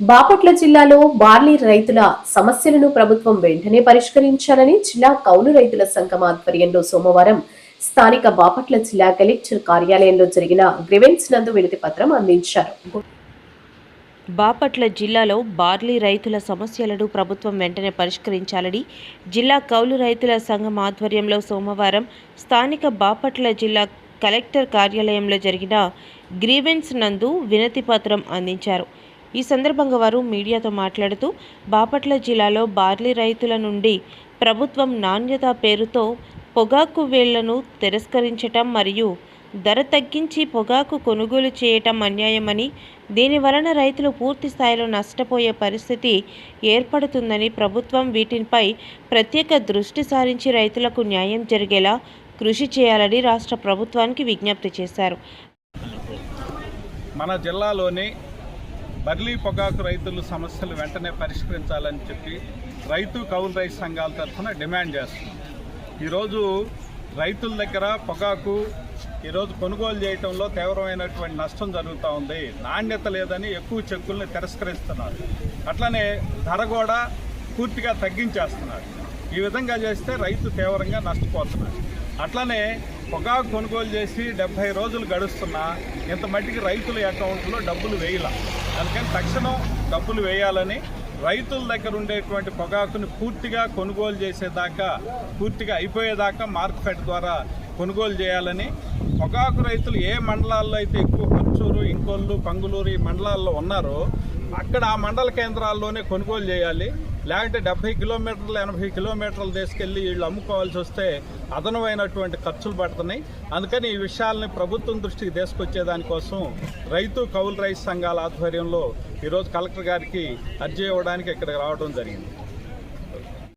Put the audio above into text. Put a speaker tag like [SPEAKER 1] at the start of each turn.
[SPEAKER 1] బాపట్ల జిల్లాలో బార్లీ రైతుల సమస్యలను ప్రభుత్వం వెంటనే పరిష్కరించాలని జిల్లా కౌలు రైతుల సంఘం ఆధ్వర్యంలో సోమవారం స్థానిక బాపట్ల జిల్లా కలెక్టర్ కార్యాలయంలో జరిగిన గ్రివెన్స్ నందు వినతి పత్రం అందించారు.
[SPEAKER 2] బాపట్ల జిల్లాలో బార్లీ రైతుల సమస్యలను ప్రభుత్వం వెంటనే పరిష్కరించాలని జిల్లా కౌలు రైతుల సంఘం ఆధ్వర్యంలో సోమవారం స్థానిక బాపట్ల జిల్లా కలెక్టర్ కార్యాలయంలో జరిగిన గ్రీవెన్స్ నందు వినతి పత్రం అందించారు. ఈ సందర్భంగా వారు మీడియాతో మాట్లాడుతూ బాపట్ల జిల్లాలో బార్లీ రైతుల నుండి ప్రభుత్వం నాణ్యత పేరుతో పొగాకు వేళ్ళను తిరస్కరించటం మరియు ధర తగ్గించి పొగాకు కొనుగోలు చేయటం అన్యాయమని దీని వలన రైతులు పూర్తి స్థాయిలో నష్టపోయే పరిస్థితి ఏర్పడుతుందని ప్రభుత్వం వీటిపై ప్రత్యేక దృష్టి సారించి రైతులకు న్యాయం జరిగేలా కృషి చేయాలని రాష్ట్ర ప్రభుత్వానికి విజ్ఞప్తి చేశారు.
[SPEAKER 3] మన జిల్లాలోని బర్లీ పొగాకు రైతుల సమస్యలు వెంటనే పరిష్కరించాలని చెప్పి రైతు కౌలు రైతు సంఘాల తరఫున డిమాండ్ చేస్తున్నాం. ఈరోజు రైతుల దగ్గర పొగాకు ఈరోజు కొనుగోలు చేయటంలో తీవ్రమైనటువంటి నష్టం జరుగుతూ ఉంది. నాణ్యత లేదని ఎక్కువ చెక్కుల్ని తిరస్కరిస్తున్నారు. అట్లనే ధర కూడా పూర్తిగా తగ్గించేస్తున్నారు. ఈ విధంగా చేస్తే రైతు తీవ్రంగా నష్టపోతున్నారు. అట్లనే పొగాకు కొనుగోలు చేసి డెబ్బై రోజులు గడుస్తున్నా ఇంత మట్టికి రైతుల అకౌంట్లో డబ్బులు వేయాల. అందుకని తక్షణం డబ్బులు వేయాలని రైతుల దగ్గర ఉండేటువంటి పొగాకుని పూర్తిగా కొనుగోలు చేసేదాకా పూర్తిగా అయిపోయేదాకా మార్కెట్ ద్వారా కొనుగోలు చేయాలని పొగాకు రైతులు ఏ మండలాల్లో అయితే ఎక్కువ పర్చూరు ఇంకొల్లు పంగులూరు ఈ మండలాల్లో ఉన్నారో అక్కడ ఆ మండల కేంద్రాల్లోనే కొనుగోలు చేయాలి. లేకపోతే డెబ్బై కిలోమీటర్లు ఎనభై కిలోమీటర్లు తీసుకెళ్ళి వీళ్ళు అమ్ముకోవాల్సి వస్తే అదనమైనటువంటి ఖర్చులు పడుతున్నాయి. అందుకని ఈ విషయాల్ని ప్రభుత్వం దృష్టికి తీసుకొచ్చేదానికోసం రైతు కౌలు రైతు సంఘాల ఆధ్వర్యంలో ఈరోజు కలెక్టర్ గారికి అర్జీ ఇవ్వడానికి ఇక్కడికి రావడం జరిగింది.